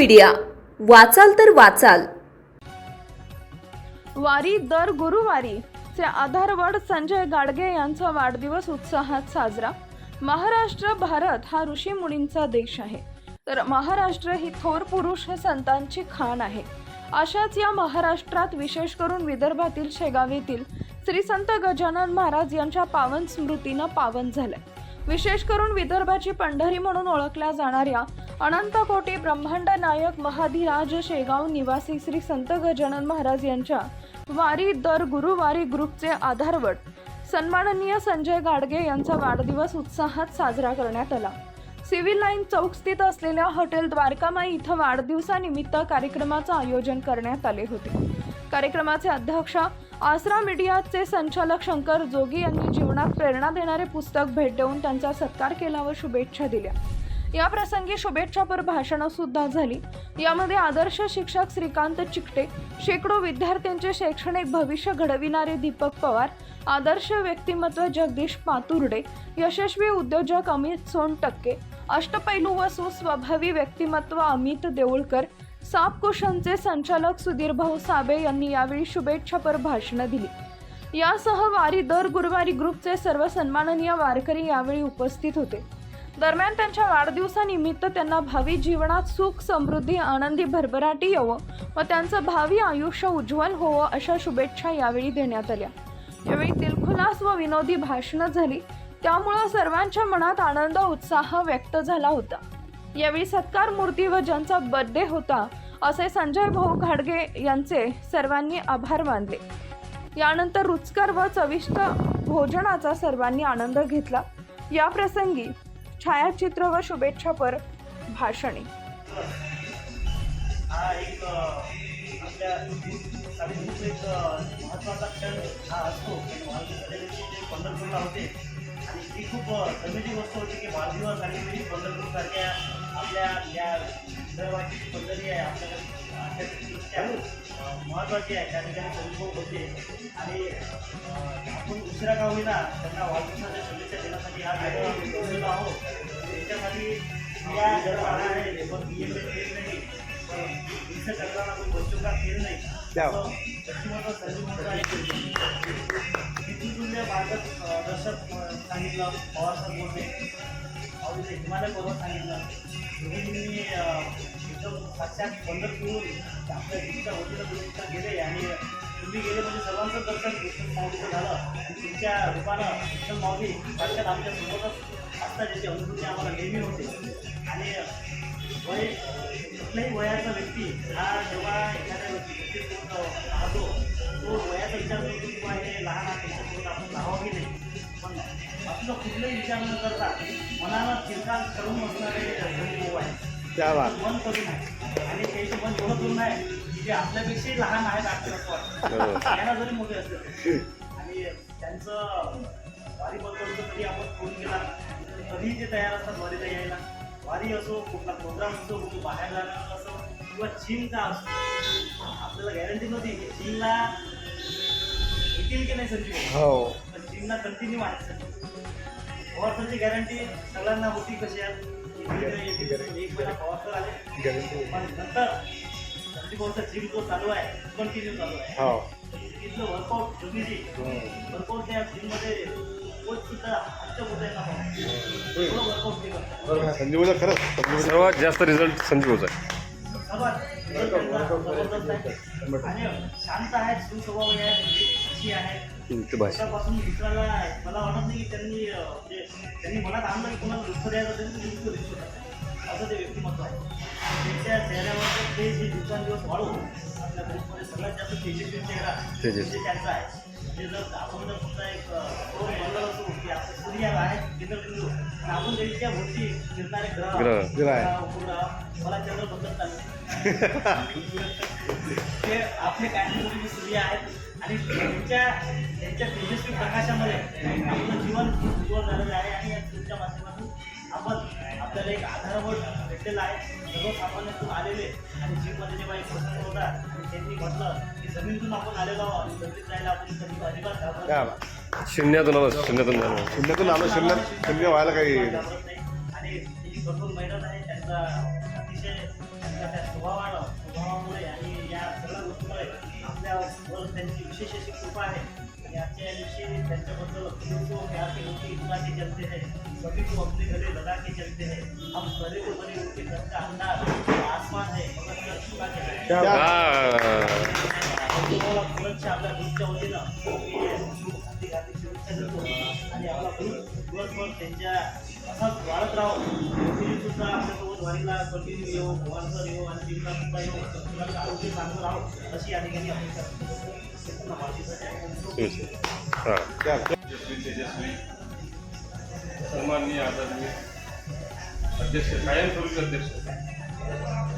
Media वाचाल तर वाचाल. वारी दर गुरुवारी. चे आधारवड संजय गाडगे यांचा वाढदिवस उत्साहात साजरा. महाराष्ट्र भारत हा ऋषी मुनींचा देश आहे. तर महाराष्ट्र ही थोर पुरुष संतांची खाण आहे. अशाच या महाराष्ट्रात विशेष करून विदर्भातील शेगाव श्री संत गजानन महाराज यांच्या पावन स्मृतीनं पावन झालंय. विशेष करून विदर्भाची पंढरी म्हणून ओळखल्या जाणाऱ्या अनंत कोटी ब्रह्मांड नायक महाधिराज शेगाव निवासी श्री संत गजानन महाराज यांच्या वारी दर गुरुवारी ग्रुपचे आधारवट. सन्माननीय संजय गाडगे यांचा वाढदिवस उत्साहात साजरा करण्यात आला. सिव्हिल लाईन चौक स्थित असलेल्या हॉटेल द्वारकामाई इथं वाढदिवसानिमित्त कार्यक्रमाचं आयोजन करण्यात आले होते. कार्यक्रमाचे अध्यक्ष आसरा मीडियाचे संचालक शंकर जोगी यांनी जीवनात प्रेरणा देणारे पुस्तक भेट देऊन त्यांचा सत्कार केला व शुभेच्छा दिल्या. या प्रसंगी शुभेच्छापर भाषणं सुद्धा झाली. यामध्ये आदर्श शिक्षक श्रीकांत चिकटे शेकडो विद्यार्थ्यांचे शैक्षणिक भविष्य घडविणारे दीपक पवार आदर्श व्यक्तिमत्व जगदीश पातुर्डे यशस्वी उद्योजक अमित सोनटक्के अष्टपैलू व सुस्वभावी व्यक्तिमत्व अमित देऊळकर सापकुशनचे संचालक सुधीर भाऊ साबे यांनी यावेळी शुभेच्छापर भाषणं दिली. यासह वारी दर गुरुवारी ग्रुपचे सर्व सन्माननीय वारकरी यावेळी उपस्थित होते. दरम्यान त्यांच्या वाढदिवसानिमित्त त्यांना भावी जीवनात सुख समृद्धी आनंदी भरभराटी यावं व त्यांचं भावी आयुष्य उज्ज्वल होवं अशा शुभेच्छा यावेळी देण्यात आल्या. यावेळी दिलखुलास व विनोदी भाषणं झाली. त्यामुळं सर्वांच्या मनात आनंद उत्साह व्यक्त झाला होता. यावेळी सत्कार मूर्ती व ज्यांचा बर्थडे होता असे संजय भाऊ घाडगे यांचे सर्वांनी आभार मानले. यानंतर रुचकर व चविष्ट भोजनाचा सर्वांनी आनंद घेतला. या प्रसंगी छायाचित्र व शुभेच्छापर भाषणे. हा एक आपल्या एक महत्त्वाचा क्षण हा असतो. वाढदिवसाच्या दिवशी ते पंढरपूरला होते आणि ती खूप गोष्ट होती की वाढदिवस आणि पंढरपूरसारख्या आपल्या या विदर्भाची जी पंढरी आहे आपल्याला महत्त्वाची आहे त्या ठिकाणी परिभोग होते. आणि आपण दुसऱ्या का होईना त्यांना वाढदिवसाच्या शुभेच्छा देण्यासाठी हा कार्यक्रम आहोत. त्याच्यासाठी या गरबाला आहे पण बी एम एल नाही. इससे टकराना कोई बच्चों का खेल नहीं. पश्चिमाचा एक दर्शक सांगितलं पवारसाहेब बोलले आवडीचे हिमालय पर्वत सांगितलं. दोघींनी अ, एकदम साक्षात पंढरपूर आपल्या दिशा वतीनं दुरुस्त गेले आणि तुम्ही गेले म्हणजे सर्वांचं दर्शन विठ्ठल माऊलीचं झालं आणि तुमच्या रूपानं विठ्ठल माऊली साक्षात आमच्या सोबतच असतात ज्याची अनुभूती आम्हाला नेहमी होते आणि वय कुठल्याही वयाचा व्यक्ती हा जेव्हा एखाद्या व्यक्ती राहतो तो वयाचा विचार करतो किंवा हे लहान आहे त्याच्यासोबत आपण राहावं की नाही पण आपलं कुठलाही विचार न करता मनाला चिंता करून असणारे आहे त्या आहे आणि त्याचे मन एवढं करून आहे जे आपल्यापेक्षाही लहान आहेत वाटतं त्यांना जरी मोठे असले आणि त्यांचं वारीबद्दल जर कधी आपण फोन केला कधीही ते तयार असतात वारीला यायला वारी असो कुठला प्रोग्राम असो कुठे बाहेर जाणं असो किंवा चीनचा असो आपल्याला गॅरंटी नव्हती की चीनला येतील की नाही संजीव हो पण चीनला कंटिन्यू आहे संजीव गॅरंटी सगळ्यांना होती कशी आहे? संजीवचा जिम जो चालू आहे कंटिन्यू चालू आहे हो. तिथलं वर्कआउट त्या जिममध्ये सर्वात जास्त रिझल्ट संजीवचा आहे. आहे आणि शांत आहेत सुस्वभाव आहे अशी आहे ते भाषा. स्वतःपासून दुसऱ्याला मला वाटत नाही की त्यांनी त्यांनी मनात आणलं की कोणाला दुःख द्यायचं तरी ते दुःख शकतात असं ते व्यक्तिमत्व आहे त्यांच्या चेहऱ्यावर ते जे दिवसांदिवस वाढवून आपल्या ग्रुपमध्ये सगळ्यात जास्त तेजस्वी. चेहरा. म्हणजे त्यांचा आहे. म्हणजे जर आपण जर समजा एक रोल बनलं की आपलं सूर्य आहे केंद्रबिंदू आणि आपण त्यांच्या भोवती फिरणारे ग्रह ग्रह. ग्रह आहे. ग्रह, उपग्रह, मला चंद्र बदलत चालले ते आपले कायमस्वरूपी सूर्य आहेत आणि त्यांच्या त्यांच्या तेजस्वी प्रकाशामध्ये आपलं जीवन उज्ज्वल झालेलं आहे आणि या तुमच्या माध्यमातून आपण आपल्याला एक आधारवड भेटलेला आहे सर्वसामान्यातून आलेले आणि जीवमध्ये जेव्हा एक प्रसंग होता आणि त्यांनी म्हटलं की जमिनीतून आपण आलेलो आहोत आणि जमिनीत जायला आपण कधी अजिबात घाबरत शून्यातून आलो शून्यातून झालो शून्यातून आलो शून्यात शून्य व्हायला काही आणि कठोर मेहनत आहे त्यांचा अतिशय त्यांच्या त्या स्वभावाला स्वभावामुळे आणि या सगळ्या गोष्टीमुळे आपल्यावर त्यांची विशेष अशी कृपा आहे आणि आजच्या दिवशी त्यांच्याबद्दल फिल्म को प्यार के लोग इतना के चलते हैं. सभी को अपने गले लगा के चलते हैं हम बड़े को बड़े उनके घर का अंदाज आसमान है मगर सर चुका के है हा तुम्हाला सुरक्षा आपल्या ग्रुपच्या वतीनं मी हार्दिक हार्दिक आणि आपला ग्रुप दिवसभर त्यांच्या असाच वाढत राहून सुद्धा आपल्यासोबत वारीला कंटिन्यू येऊ भगवान येऊ आणि जीवना सुद्धा येऊ तुला आरोग्य चांगलं राहू अशी या ठिकाणी अपेक्षा तेजस्वी सन्माननीय आदरणीय अध्यक्ष कायमस्वरूपी अध्यक्ष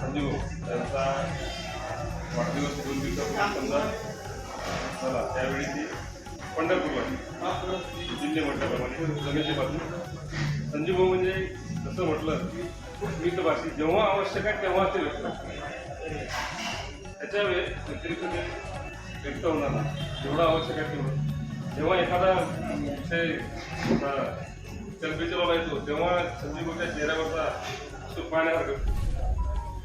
संजीव त्यांचा वाढदिवस दोन दिवसापूर्वी समजा झाला त्यावेळी ती पंढरपूरला. जिल्हे म्हटल्याप्रमाणे जमेशीपासून संजीव भाऊ म्हणजे जसं म्हटलं मितभाषी जेव्हा आवश्यक आहे तेव्हा ते व्यक्त त्याच्या व्यतिरिक्त ते व्यक्त होणार नाही. जेवढं आवश्यक आहे तेवढं. जेव्हा एखादा विषय टेम्परेचरला येतो तेव्हा संजीवच्या चेहऱ्यावरचा सुख पाहण्यासारखं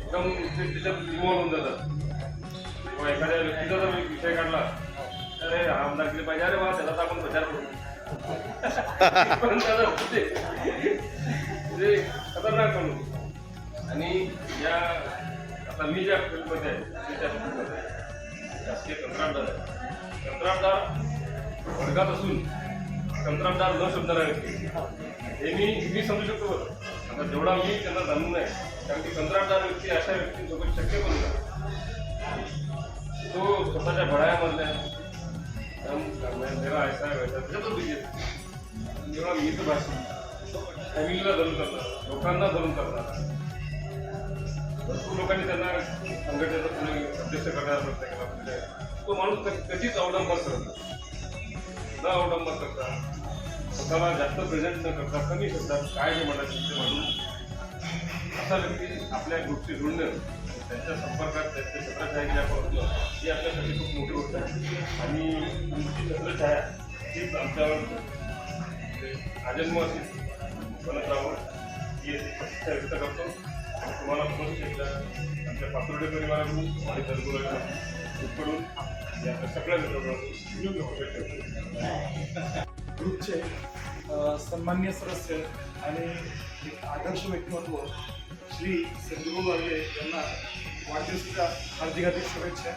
एकदम ते त्याच्यात इन्वॉल्व होऊन जातात. किंवा एखाद्या व्यक्तीचा जर विषय काढला अरे आमदार केले पाहिजे. अरे वा त्याचा आपण प्रचार करू. पण त्याला म्हणजे खतरनाक म्हणून आणि या आता मी ज्या फील्डमध्ये आहे मी त्या फील्डमध्ये आहे. शासकीय कंत्राटदार आहे. कंत्राटदार वर्गात असून कंत्राटदार न शोधणारा व्यक्ती. हे मी मी समजू शकतो बरं. आता जेवढा मी त्यांना जाणून नाही कारण की कंत्राटदार व्यक्ती अशा व्यक्तींसोबत शक्य पण नाही. तो स्वतःच्या भळायामधल्या मेरा ऐसा है वैसा त्याच्यातच बिझी जेव्हा मी तर फॅमिलीला धरून करणार लोकांना धरून करणार भरपूर लोकांनी त्यांना संघटनेचा पुढे अध्यक्ष करण्याचा प्रयत्न केला म्हणजे तो माणूस कधी- कधीच अवलंब करत न अवलंब करता स्वतःला जास्त प्रेझेंट न करता कमी करतात काय जे म्हणायचं ते म्हणून असा व्यक्ती आपल्या ग्रुपशी जुळणं त्यांच्या संपर्कात त्यांच्या छत्रछाया ज्या पडतो ही आपल्यासाठी खूप मोठी गोष्ट आहे. आणि तुमची छत्रछाया हीच आमच्यावर आजन्म असेल बनत राहावं ही प्रतिष्ठा व्यक्त करतो. आणि तुम्हाला पुन्हा एकदा आमच्या पातुर्डे परिवाराकडून आणि तरुणाकडून या सगळ्या मित्रांकडून ग्रुपचे सन्मान्य सदस्य आणि एक आदर्श व्यक्तिमत्व श्री संजूभाऊ गाडगे यांना वाढदिवसाच्या हार्दिक हार्दिक शुभेच्छा.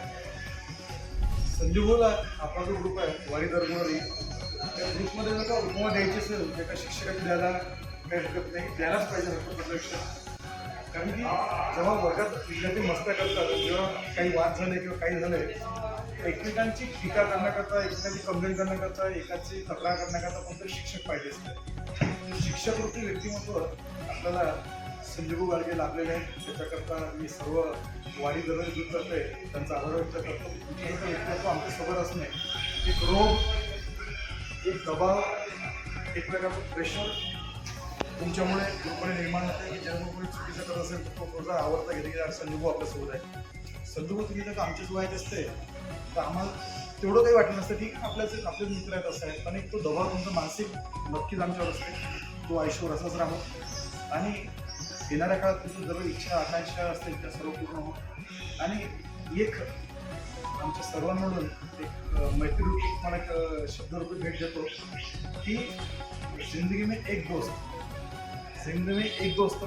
संजूभाऊला आपला जो ग्रुप आहे वारी दरगुणारी त्या ग्रुपमध्ये जर का उपमा द्यायची असेल तर एका शिक्षकाची द्यायला काही हरकत नाही द्यायलाच पाहिजे हरकत नसल्यापेक्षा कारण की जेव्हा वर्गात विद्यार्थी मस्त्या करतात जेव्हा काही वाद झाले किंवा काही झाले एकमेकांची टीका करण्याकरता एकमेकांची कंप्लेंट करण्याकरता एकाची तक्रार करण्याकरता कोणतरी शिक्षक पाहिजे असते. शिक्षक रूपी व्यक्तिमत्व आपल्याला संजीव गाडगे लाभलेले आहेत. त्याच्याकरता मी सर्व वाढी गरज दूर करते त्यांचा आभार व्यक्त करतो. तुमच्याकडे व्यक्तिमत्व आमच्यासोबत असणे एक रोग एक दबाव एक प्रकारचं प्रेशर तुमच्यामुळे ग्रुपमध्ये निर्माण होते की जेव्हा कोणी चुकीचं करत असेल तो थोडासा आवडता गेले की संजूभाऊ आपल्यासोबत आहे. संजूभाऊ तुम्ही जर का वाईट असते तर आम्हाला तेवढं काही वाटलं नसतं की आपल्याच आपलेच मित्र आहेत असं आहे. पण एक तो दबाव तुमचा मानसिक नक्कीच आमच्यावर असते. तो आयुष्यभर असाच राहो आणि येणाऱ्या काळात तुमची सर्व इच्छा आकांक्षा असतील त्या सर्व पूर्ण हो आणि एक आमच्या सर्वांमधून एक मैत्रीरूपी मला एक शब्दरूपी भेट देतो. की जिंदगी में एक दोस्त. जिंदगी में एक दोस्त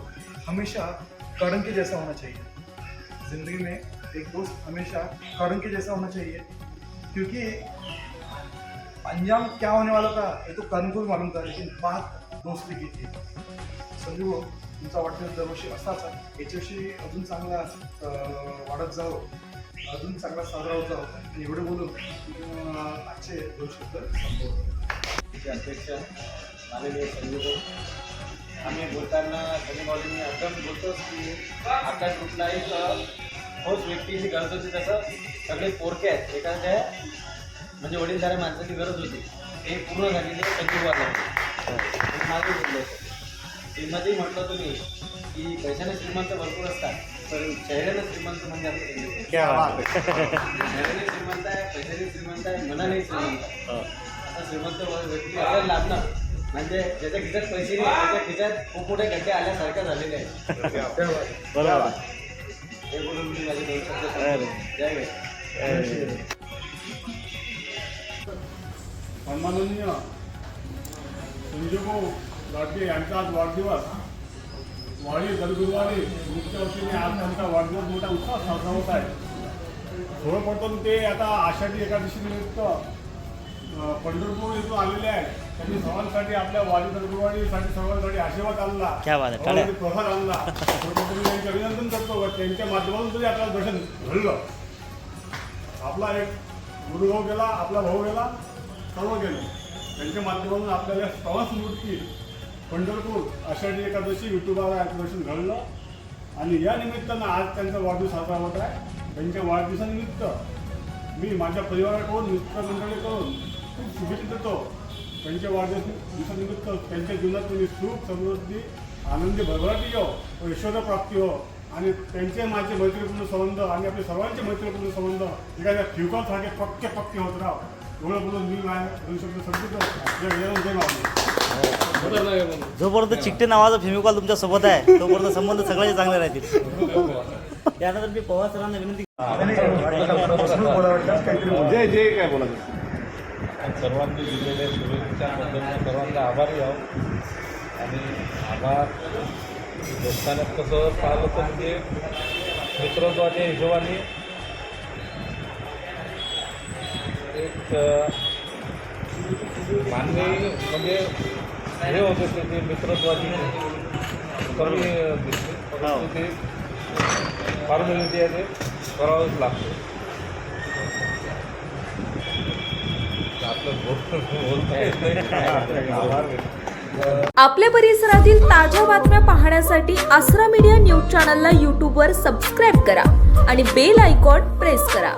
हमेशा कड़न के जैसा होना चाहिए. जिंदगी में एक दोस्त हमेशा कड़न के जैसा होना चाहिए. क्योंकि अंजाम क्या होने वाला था ये तो करण को भी मालूम था लेकिन बात दोस्ती की थी. समझो तुमचा वाढदिवस दरवर्षी असाच आहे. याच्याविषयी अजून चांगला वाढत जावं अजून चांगला साजरा होत जावं. आणि एवढे बोलून आजचे दोन शब्द अध्यक्ष माननीय संजू आम्ही बोलताना कधी बाजूने एकदम बोलतो की ग्रुपला एक ठोस व्यक्तीची गरज होती तसं सगळे पोरके आहेत. एखाद्या म्हणजे वडीलधाऱ्या माणसाची गरज होती. ते पूर्ण झालेली आहे संजू वाजवणे माझं बोललो श्रीमती म्हटलं तुम्ही की पैशाने श्रीमंत भरपूर असतात पण चेहऱ्यानं श्रीमंत म्हणजे आपलं. क्या बात है चेहऱ्याने श्रीमंत आहे पैशाने श्रीमंत आहे मनाने श्रीमंत आहे. आता श्रीमंत व्यक्ती आपल्याला लाभणार. म्हणजे ज्याच्या खिशात पैसे नाही त्याच्या खिशात खूप मोठे गड्डे आल्यासारखे झालेले आहेत बरोबर. हे बोलून मी माझे दोन शब्द. जय. सन्माननीय गाडगे यांचा आज वाढदिवस. वाडी दरगुरुवारी मुख्य वतीने आज त्यांचा वाढदिवस मोठा उत्साह साजरा होत आहे. सर्वप्रथम ते आता आषाढी एकादशी निमित्त पंढरपूर येथून आलेले आहेत. त्यांनी सर्वांसाठी आपल्या वाडी दरगुरुवाडीसाठी सर्वांसाठी आशीर्वाद आणला. प्रसाद आणला. त्यांचे अभिनंदन करतो त्यांच्या माध्यमातून तरी आपल्याला दर्शन घडलं. आपला एक गुरुभाऊ गेला आपला भाऊ गेला सर्व गेले. त्यांच्या माध्यमातून आपल्याला प्रवास मूर्ती पंढरपूर आषाढी एकादशी विठुबाला दर्शन घडलं. आणि या निमित्तानं आज त्यांचा वाढदिवस साजरा होत आहे. त्यांच्या वाढदिवसानिमित्त मी माझ्या परिवाराकडून मित्रमंडळीकडून खूप शुभेच्छा देतो. त्यांच्या वाढदिवस दिवसानिमित्त त्यांच्या जीवनात तुम्ही सुख समृद्धी आनंदी भरभराटी हो व प्राप्ती हो. आणि त्यांचे माझे मैत्रीपूर्ण संबंध आणि आपले सर्वांचे मैत्रीपूर्ण संबंध एखाद्या ठिवकासारखे पक्के पक्के होत राहा. एवढं बोलून मी माझ्या दोन शब्द संपतो जय जय जोपर्यंत चिकटे नावाचा फेमिकॉल तुमच्यासोबत आहे तोपर्यंत संबंध सगळ्याचे चांगले राहतील. त्यानंतर मी पवार सरांना विनंती जय जय काय बोलायचं सर्वांनी दिलेल्या शुभेच्छाबद्दल मी सर्वांचा आभारी आहो आणि आभार. देवस्थानात कसं पाहिलं तर म्हणजे मित्रत्वाच्या हिशोबाने एक मानवी म्हणजे हे होते ते ते मित्रत्वाची कमी दिसते परंतु ते फॉर्मॅलिटी आहे ते करावंच लागतं. आपल्या परिसरातील ताज्या बातम्या पाहण्यासाठी आसरा मीडिया न्यूज चॅनलला यूट्यूबवर सबस्क्राईब करा आणि बेल आयकॉन प्रेस करा.